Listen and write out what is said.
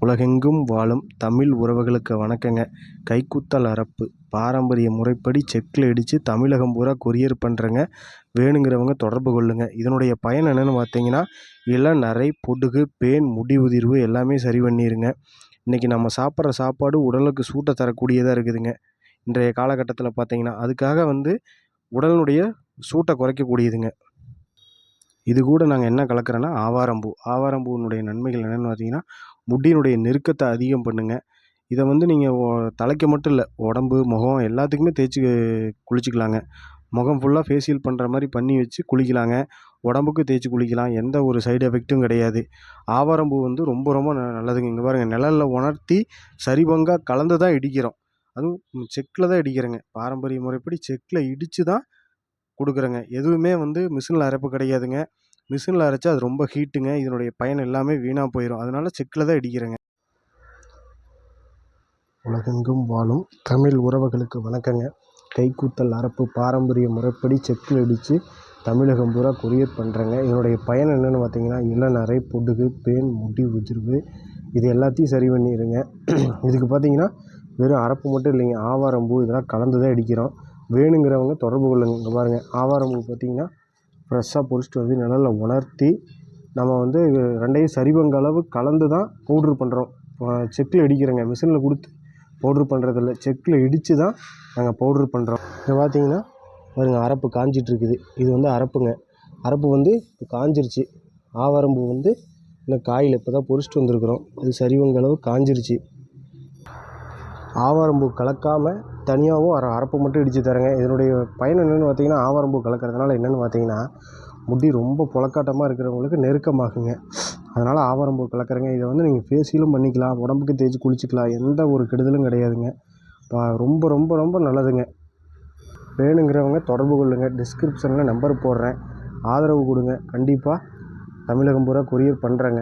உலகெங்கும் வாழும் தமிழ் உறவுகளுக்கு வணக்கங்க. கைக்குத்தல் அரப்பு பாரம்பரிய முறைப்படி செக்கில் அடித்து தமிழகம் பூரா கொரியர் பண்ணுறேங்க வேணுங்கிறவங்க தொடர்பு கொள்ளுங்கள் இதனுடைய பயன் என்னென்னு பார்த்தீங்கன்னா இளநரை பொடுகு பேன் முடி உதிர்வு எல்லாமே சரி பண்ணிடுங்க இன்றைக்கி நம்ம சாப்பிட்ற சாப்பாடு உடலுக்கு சூட்டை தரக்கூடியதாக இருக்குதுங்க. இன்றைய காலகட்டத்தில் பார்த்தீங்கன்னா அதுக்காக வந்து உடலினுடைய சூட்டை குறைக்கக்கூடியதுங்க. இது கூட நாங்கள் என்ன கலக்கிறோன்னா ஆவாரம்பூ ஆவாரம்பூவினுடைய நன்மைகள் என்னென்னு பார்த்தீங்கன்னா முடியினுடைய நெருக்கத்தை அதிகம் பண்ணுங்க. இதை வந்து நீங்கள் தலைக்கு மட்டும் இல்லை உடம்பு முகம் எல்லாத்துக்குமே தேய்ச்சி குளிச்சுக்கலாங்க. முகம் ஃபுல்லாக ஃபேஷியல் பண்ணுற மாதிரி பண்ணி வச்சு குளிக்கலாங்க. உடம்புக்கு தேய்ச்சி குளிக்கலாம். எந்த ஒரு சைடு எஃபெக்ட்டும் கிடையாது. ஆவாரம்பூ வந்து ரொம்ப ரொம்ப ந நல்லதுங்க. இங்கே பாருங்கள் நிழல்ல உணர்த்தி சரிபங்காக கலந்து தான் இடிக்கிறோம். அதுவும் செக்கில் தான் இடிக்கிறேங்க. பாரம்பரிய முறைப்படி செக்கில் இடித்து தான் கொடுக்குறேங்க. எதுவுமே வந்து மிஷினில் அரைப்பு கிடையாதுங்க. மிஷினில் அரைச்சா அது ரொம்ப ஹீட்டுங்க. இதனுடைய பயன் எல்லாமே வீணாக போயிடும் அதனால் செக்கில் தான் இடிக்கிறேங்க. உலகெங்கும் வாழும் தமிழ் உறவுகளுக்கு வணக்கங்க. கைக்கூத்தல் அரப்பு பாரம்பரிய முறைப்படி செக்கில் அடித்து தமிழகம் பூரா கொரியர் பண்ணுறேங்க இதனுடைய பயன் என்னென்னு பார்த்தீங்கன்னா இளநரை பொடுகு பேன் முடி உதிர்வு இது எல்லாத்தையும் சரி பண்ணிடுங்க இதுக்கு பார்த்தீங்கன்னா வெறும் அரப்பு மட்டும் இல்லைங்க. ஆவாரம்பூ இதெல்லாம் கலந்து தான் அடிக்கிறோம் வேணுங்கிறவங்க தொடர்பு கொள்ளுங்க. இங்கே பாருங்கள் ஆவாரம்பூ பார்த்தீங்கன்னா ஃப்ரெஷ்ஷாக பொரிச்சுட்டு வந்து நிழல்ல உலர்த்தி நம்ம வந்து ரெண்டையும் சரிபங்க அளவு கலந்து தான் பவுட்ரு பண்ணுறோம் செக்கில் இடிக்கிறோங்க. மிஷினில் கொடுத்து பவுட்ரு பண்ணுறதில்ல செக்கில் இடித்து தான் நாங்கள் பவுட்ரு பண்ணுறோம் இங்கே பார்த்தீங்கன்னா பாருங்கள் அரப்பு காஞ்சிட்ருக்குது இது வந்து அரப்புங்க. அரப்பு வந்து இப்போ காஞ்சிருச்சு. ஆவாரம்பூ வந்து இன்னும் காயில் இப்போ தான் பொரிச்சிட்டு வந்திருக்குறோம். அது சரிவங்க அளவு ஆவாரம்பூ கலக்காமல் தனியாகவும் அர அரப்பு மட்டும் இடித்து தரேங்க இதனுடைய பயன் என்னென்னு பார்த்தீங்கன்னா ஆவாரம்பூ கலக்கிறதுனால என்னென்னு பார்த்தீங்கன்னா முடி ரொம்ப புழக்காட்டமாக இருக்கிறவங்களுக்கு நெருக்கமாகுங்க. அதனால் ஆவாரம்பூ கலக்கிறேங்க. இதை வந்து நீங்கள் ஃபேஷியலும் பண்ணிக்கலாம் உடம்புக்கு தேய்ச்சி குளிச்சிக்கலாம் எந்த ஒரு கெடுதலும் கிடையாதுங்க. இப்போ ரொம்ப ரொம்ப ரொம்ப நல்லதுங்க. வேணுங்கிறவங்க தொடர்பு கொள்ளுங்கள் டிஸ்கிரிப்ஷனில் நம்பர் போடுறேன். ஆதரவு கொடுங்க. கண்டிப்பாக தமிழகம் பூரா கொரியர் பண்ணுறேங்க